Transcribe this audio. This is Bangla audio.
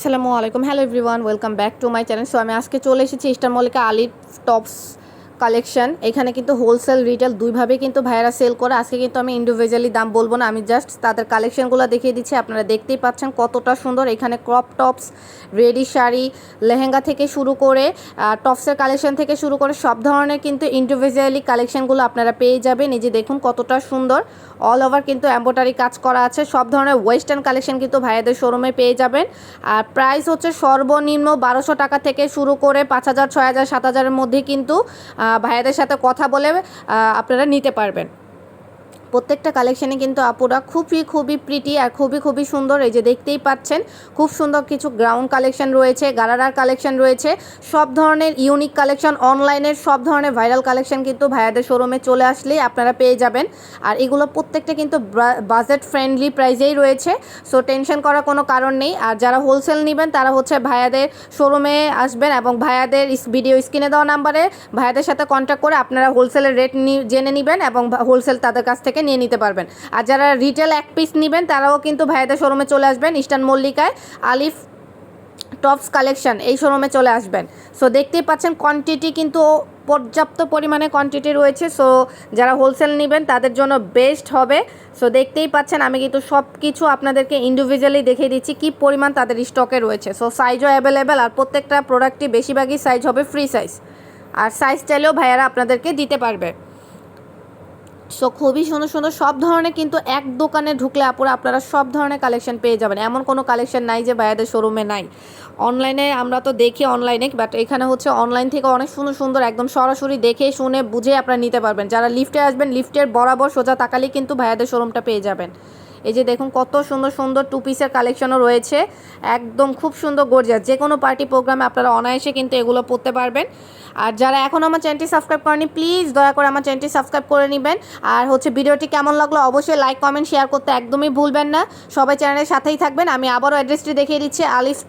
আসসালামু আলাইকুম। Hello everyone welcome back to my channel so আমি আজকে চলে এসেছি ইস্টার মল্লিকা আলির টপস কালেকশন এখানে কিন্তু হোলসেল রিটেল দুইভাবে কিন্তু ভাইয়ারা সেল করে। আজকে কিন্তু আমি ইন্ডিভিজুয়ালি দাম বলব না, আমি জাস্ট তাদের কালেকশনগুলো দেখিয়ে দিচ্ছি। আপনারা দেখতেই পাচ্ছেন কতটা সুন্দর। এখানে crop tops ready sari, lehenga থেকে শুরু করে টপসের কালেকশন থেকে শুরু করে সব ধরনের কিন্তু ইন্ডিভিজুয়ালি কালেকশনগুলো আপনারা পেয়ে যাবেন। নিজে দেখুন কতটা সুন্দর। অল ওভার কিন্তু এম্বোটারি কাজ করা আছে। সব ধরনের ওয়েস্টার্ন কালেকশন কিন্তু ভাইয়াদের শোরুমে পেয়ে যাবেন। আর প্রাইস হচ্ছে সর্বনিম্ন বারোশো টাকা থেকে শুরু করে পাঁচ হাজার, ছয় হাজার, সাত হাজারের মধ্যে কিন্তু ভাইয়াদের সাথে কথা বলে আপনারা নিতে পারবেন। প্রত্যেকটা কালেকশানে কিন্তু আপুরা খুবই খুবই প্রিটি আর খুবই খুবই সুন্দর। এই যে দেখতেই পাচ্ছেন, খুব সুন্দর কিছু গ্রাউন্ড কালেকশন রয়েছে, গারারার কালেকশন রয়েছে। সব ধরনের ইউনিক কালেকশন অনলাইনের সব ধরনের ভাইরাল কালেকশন কিন্তু ভাইয়াদের শোরুমে চলে আসলেই আপনারা পেয়ে যাবেন। আর এগুলো প্রত্যেকটা কিন্তু বাজেট ফ্রেন্ডলি প্রাইজেই রয়েছে সো টেনশন করার কোনো কারণ নেই। আর যারা হোলসেল নেবেন, তারা হচ্ছে ভাইয়াদের শোরুমে আসবেন এবং ভাইয়াদের ভিডিও স্ক্রিনে দেওয়া নাম্বারে ভাইয়াদের সাথে কন্ট্যাক্ট করে আপনারা হোলসেলের রেট জেনে নেবেন এবং হোলসেল তাদের কাছ থেকে নিয়ে নিতে পারবেন। আর যারা রিটেল এক পিস নেবেন, তারাও কিন্তু ভাইয়াদের শোরুমে চলে আসবেন ইস্টার্ন মল্লিকায় আলিফ টপস কালেকশন এই শোরুমে চলে আসবেন। সো দেখতেই পাচ্ছেন কোয়ান্টিটি কিন্তু পর্যাপ্ত পরিমাণে কোয়ান্টিটি রয়েছে। সো যারা হোলসেল নেবেন, তাদের জন্য বেস্ট হবে। সো দেখতেই পাচ্ছেন, আমি কিন্তু সব কিছু আপনাদেরকে ইন্ডিভিজুয়ালি দেখিয়ে দিচ্ছি, কি পরিমাণ তাদের স্টকে রয়েছে। সো সাইজও অ্যাভেলেবেল আর প্রত্যেকটা প্রোডাক্টই বেশিরভাগই সাইজ হবে ফ্রি সাইজ আর সাইজ চাইলেও ভাইয়ারা আপনাদেরকে দিতে পারবে। সো খুবই সুন্দর সুন্দর, সব ধরনের কিন্তু এক দোকানে ঢুকলে আপুরা, আপনারা সব ধরনের কালেকশন পেয়ে যাবেন। এমন কোনো কালেকশন নাই যে ভাইয়াদের শোরুমে নাই। অনলাইনে আমরা তো দেখি অনলাইনে বাট এখানে হচ্ছে অনলাইন থেকে অনেক সুন্দর সুন্দর, একদম সরাসরি দেখে, শুনে, বুঝে আপনারা নিতে পারবেন। যারা লিফটে আসবেন লিফটের বরাবর সোজা তাকালেই কিন্তু ভাইয়াদের শোরুমটা পেয়ে যাবেন। এই যে দেখুন কত সুন্দর সুন্দর টু পিসের কালেকশনও রয়েছে। একদম খুব সুন্দর গর্জার যে কোনো পার্টি প্রোগ্রামে আপনারা অনায়াসে কিন্তু এগুলো পড়তে পারবেন। আর যারা এখন আমার চ্যানেলটি সাবস্ক্রাইব করেনি প্লিজ দয়া করে আমার চ্যানেলটি সাবস্ক্রাইব করে নেবেন। আর হচ্ছে ভিডিওটি কেমন লাগল অবশ্যই লাইক কমেন্ট শেয়ার করতে একদমই ভুলবেন না। সবাই চ্যানেলের সাথেই থাকবেন। আমি আবারও অ্যাড্রেসটি দেখিয়ে দিচ্ছি, আলিফ